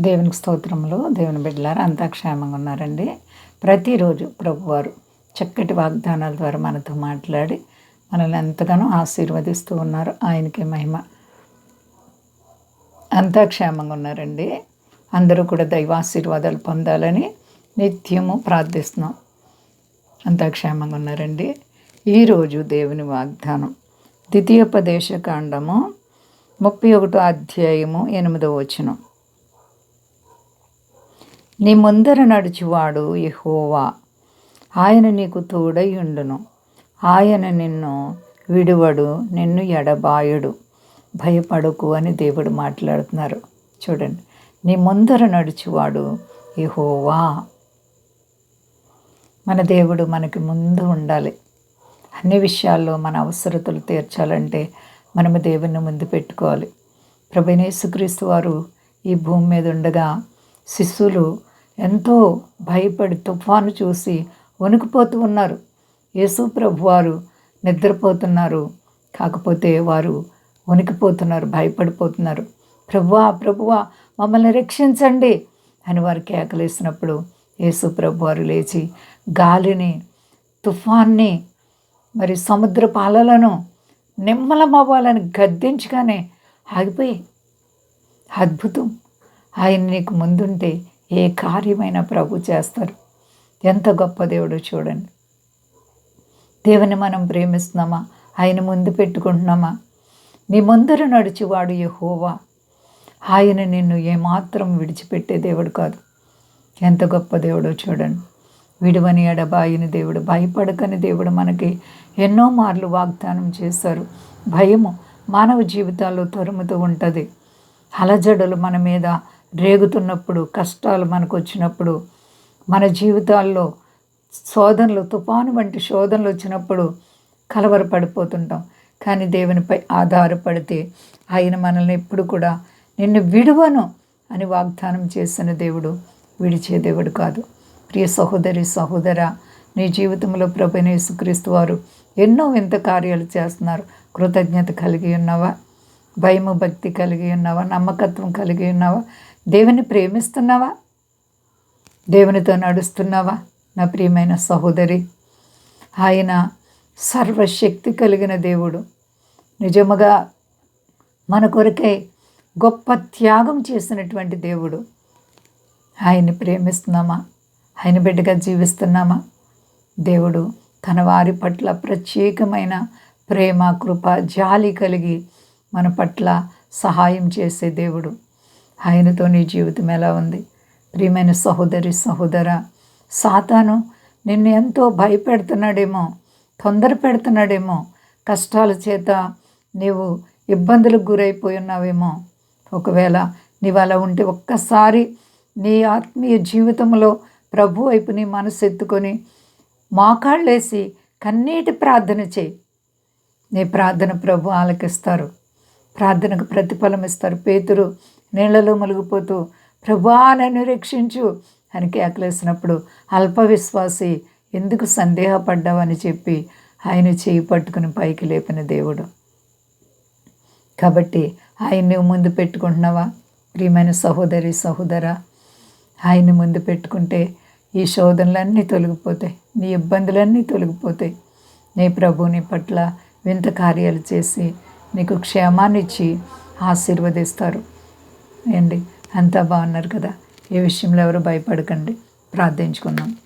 దేవునికి స్తోత్రములు. దేవుని బిడ్డలారు అంతా క్షేమంగా ఉన్నారండి. ప్రతిరోజు ప్రభువారు చక్కటి వాగ్దానాల ద్వారా మనతో మాట్లాడి మనల్ని ఎంతగానో ఆశీర్వదిస్తూ ఉన్నారు. ఆయనకి మహిమ. అంతా క్షేమంగా ఉన్నారండి. అందరూ కూడా దైవాశీర్వాదాలు పొందాలని నిత్యము ప్రార్థిస్తున్నాం. అంతా క్షేమంగా ఉన్నారండి. ఈరోజు దేవుని వాగ్దానం. ద్వితీయోపదేశ కాండము ముప్పై ఒకటో అధ్యాయము ఎనిమిదో వచనం. నీ ముందర నడుచువాడు యెహోవా. ఆయన నీకు తోడయుండును. ఆయన నిన్ను విడువడు నిన్ను ఎడబాయుడు. భయపడకు అని దేవుడు మాట్లాడుతున్నారు. చూడండి నీ ముందర నడుచువాడు యెహోవా. మన దేవుడు మనకి ముందు ఉండాలి. అన్ని విషయాల్లో మన అవసరతలు తీర్చాలంటే మనము దేవుణ్ణి ముందు పెట్టుకోవాలి. ప్రభనేసుక్రీస్తు వారు ఈ భూమి మీద ఉండగా శిశువులు ఎంతో భయపడి తుఫాను చూసి వణికిపోతూ ఉన్నారు. యేసు ప్రభు వారు నిద్రపోతున్నారు. కాకపోతే వారు వణికిపోతున్నారు భయపడిపోతున్నారు. ప్రభువా ప్రభువా మమ్మల్ని రక్షించండి అని వారు కేకలేసినప్పుడు యేసు ప్రభు వారు లేచి గాలిని తుఫాన్ని మరి సముద్ర పాలలను నిమ్మలమవ్వాలని గద్దించగానే ఆగిపోయి అద్భుతం! ఆయన నీకు ముందుంటే ఏ కార్యమైన ప్రభు చేస్తారు. ఎంత గొప్ప దేవుడో చూడండి. దేవుని మనం ప్రేమిస్తున్నామా? ఆయన ముందు పెట్టుకుంటున్నామా? నీ ముందర నడిచివాడు యహోవా. ఆయన నిన్ను ఏమాత్రం విడిచిపెట్టే దేవుడు కాదు. ఎంత గొప్ప దేవుడో చూడండి. విడువని ఎడబాయిని దేవుడు భయపడకని దేవుడు మనకి ఎన్నో మార్లు వాగ్దానం చేశారు. భయము మానవ జీవితాల్లో తరుముతూ ఉంటుంది. అలజడులు మన మీద రేగుతున్నప్పుడు కష్టాలు మనకు వచ్చినప్పుడు మన జీవితాల్లో శోధనలు తుఫాను వంటి శోధనలు వచ్చినప్పుడు కలవరపడిపోతుంటాం. కానీ దేవునిపై ఆధారపడితే ఆయన మనల్ని ఎప్పుడు కూడా నిన్ను విడువను అని వాగ్దానం చేసిన దేవుడు విడిచే దేవుడు కాదు. ప్రియ సహోదరి సహోదర నీ జీవితంలో ప్రభునేసుక్రీస్తు వారు ఎన్నో వింత కార్యాలు చేస్తున్నారు. కృతజ్ఞత కలిగి ఉన్నావా? భయము భక్తి కలిగి ఉన్నావా? నమ్మకత్వం కలిగి ఉన్నావా? దేవుని ప్రేమిస్తున్నావా? దేవునితో నడుస్తున్నావా? నా ప్రియమైన సహోదరి ఆయన సర్వశక్తి కలిగిన దేవుడు. నిజముగా మన కొరకై గొప్ప త్యాగం చేసినటువంటి దేవుడు. ఆయన్ని ప్రేమిస్తున్నామా? ఆయన బిడ్డగా జీవిస్తున్నామా? దేవుడు తన వారి పట్ల ప్రత్యేకమైన ప్రేమ కృప జాలి కలిగి మన పట్ల సహాయం చేసే దేవుడు. ఆయనతో నీ జీవితం ఎలా ఉంది? ప్రియమైన సహోదరి సహోదర సాతాను నిన్ను ఎంతో భయపెడుతున్నాడేమో తొందర పెడుతున్నాడేమో కష్టాల చేత నీవు ఇబ్బందులకు గురైపోయి ఉన్నావేమో. ఒకవేళ నీవు అలా ఉంటే ఒక్కసారి నీ ఆత్మీయ జీవితంలో ప్రభు వైపు నీ మనసు ఎత్తుకొని మోకాళ్ళేసి కన్నీటి ప్రార్థన చేయి. నీ ప్రార్థన ప్రభు ఆలకిస్తారు. ప్రార్థనకు ప్రతిఫలం ఇస్తారు. పేతురు నీళ్ళలో మునిగిపోతూ ప్రభా నన్ను రక్షించు అని కేకలేసినప్పుడు అల్ప విశ్వాసి ఎందుకు సందేహపడ్డావని చెప్పి ఆయన చేయి పట్టుకుని పైకి లేపిన దేవుడు. కాబట్టి ఆయన్ని ముందు పెట్టుకుంటున్నావా? ప్రియమైన సహోదరి సహోదర ఆయన్ని ముందు పెట్టుకుంటే ఈ శోధనలన్నీ తొలగిపోతాయి నీ ఇబ్బందులన్నీ తొలగిపోతాయి. నీ ప్రభుని పట్ల వింత కార్యాలు చేసి నీకు క్షేమాన్నిచ్చి ఆశీర్వదిస్తారు. ఏంటి? అంతా బాగున్నారు కదా. ఏ విషయంలో ఎవరు భయపడకండి. ప్రార్థించుకుందాం.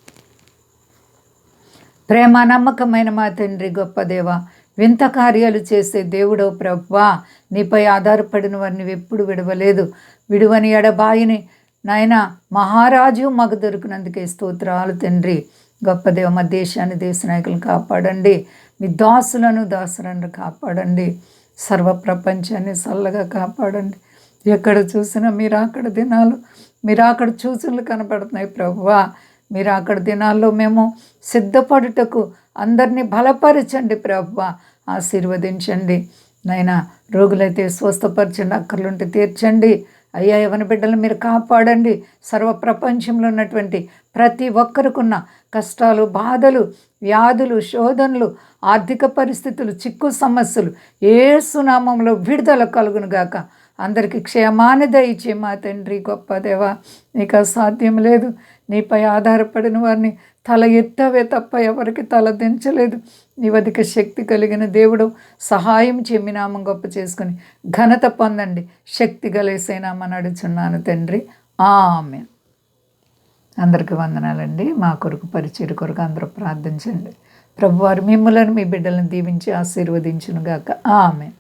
ప్రేమ నమ్మకమైన మా తండ్రి గొప్ప దేవ వింత కార్యాలు చేసే దేవుడో ప్రవ్వా నీపై ఆధారపడిన వారిని ఎప్పుడు విడవలేదు. విడువని ఎడబాయిని నాయన మహారాజు మాకు దొరికినందుకే స్తోత్రాలు తండ్రి. గొప్ప దేవ మా దేశాన్ని దేశ నాయకులను కాపాడండి. మీ దాసులను దాసులను కాపాడండి. సర్వ ప్రపంచాన్ని చల్లగా కాపాడండి. ఎక్కడ చూసినా మీరు అక్కడ దినాలు మీరు అక్కడ చూసులు కనపడుతున్నాయి ప్రభువా. మీరు అక్కడ దినాల్లో మేము సిద్ధపడుటకు అందరినీ బలపరచండి ప్రభువా. ఆశీర్వదించండి. నైనా రోగులైతే స్వస్థపరచండి అక్కర్లుంటే తీర్చండి. అయ్యా యవన బిడ్డలు మీరు కాపాడండి. సర్వ ప్రపంచంలో ఉన్నటువంటి ప్రతి ఒక్కరికున్న కష్టాలు బాధలు వ్యాధులు శోధనలు ఆర్థిక పరిస్థితులు చిక్కు సమస్యలు ఏ సునామంలో విడుదల కలుగునుగాక. అందరికీ క్షేమాన్ని దయచే మా తండ్రి గొప్ప దేవ నీకు అసాధ్యం లేదు. నీపై ఆధారపడిన వారిని తల ఎత్తవే తప్ప ఎవరికి తల దించలేదు. నీవధిక శక్తి కలిగిన దేవుడు సహాయం చెమ్మినామం గొప్ప చేసుకుని ఘనత పొందండి. శక్తి గలేసేనామని అడుచున్నాను తండ్రి. ఆమె అందరికీ వందనాలండి. మా కొరకు పరిచయ కొరకు అందరూ ప్రార్థించండి. ప్రభువారు మిమ్మలను మీ బిడ్డలను దీవించి ఆశీర్వదించునుగాక. ఆమె